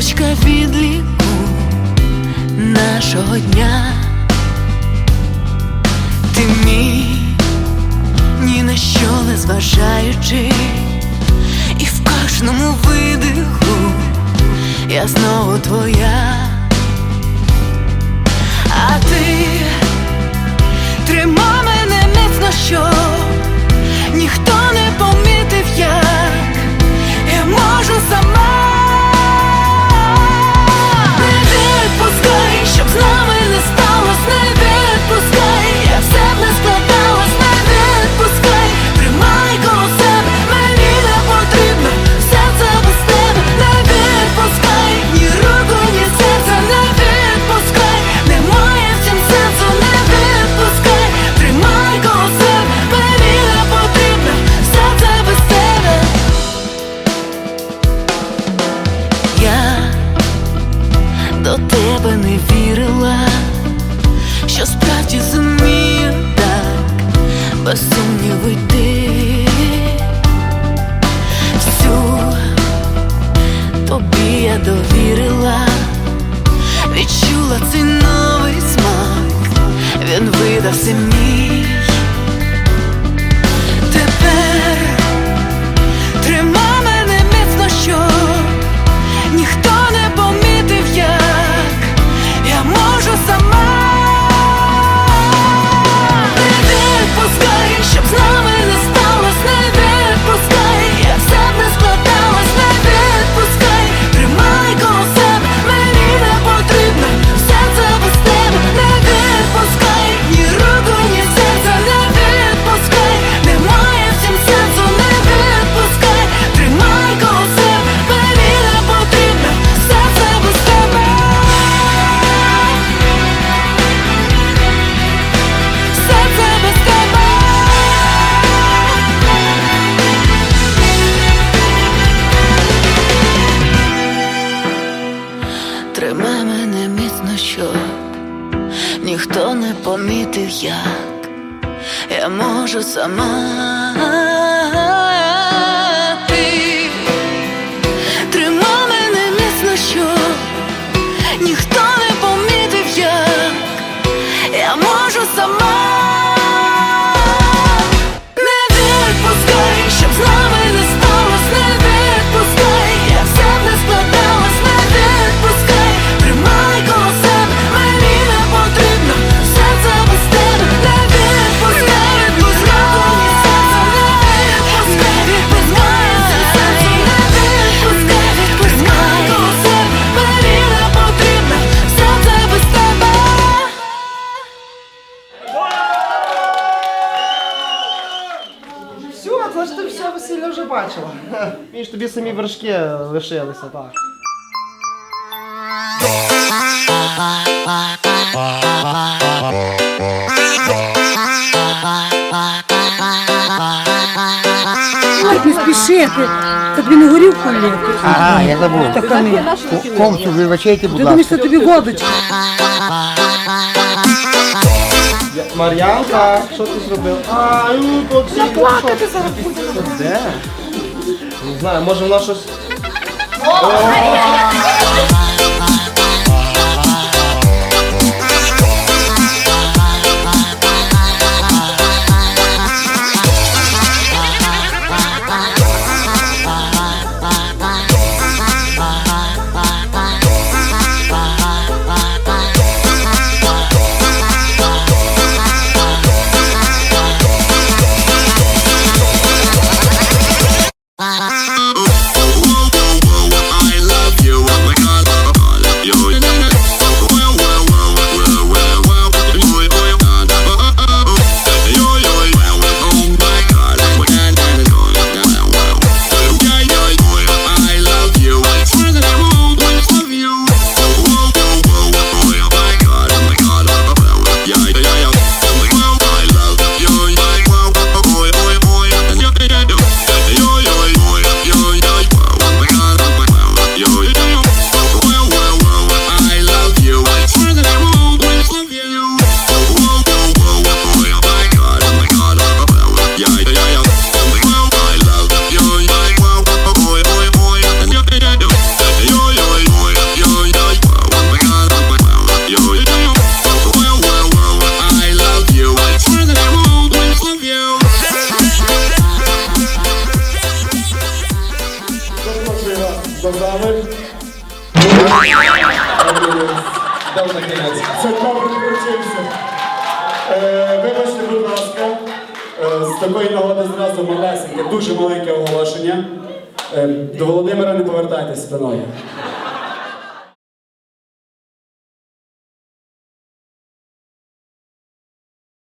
Точка відліку нашого дня, ти мій, ні на що не зважаючи, і в кожному видиху я знову твоя, а ти тримай мене міцно що. тебе не вірила, що справді зумію так, без сумніву йти. Всю тобі я довірила, відчула цей новий смак, він видався мені ніхто не помітив, як я можу сама. Також ти все весілля вже бачила. Мені ж тобі самі вершки лишилися, так. Ой, не спіши, ти. Та тобі не горівку лити. Ага, я забув. Така не. Комсу вибачайте, будь Ти думаєш, що тобі водочка. Мар'янка, що ти зробив? Ай, тут всі Заплакати зараз буде. Де? Не знаю, може вона щось. О, Мар'янка! Кінець. Це добре включився. Е, Вибачте, будь ласка, е, з такої нагоди зразу малесеньке, дуже маленьке оголошення. Е, До Володимира не повертайтесь спиною.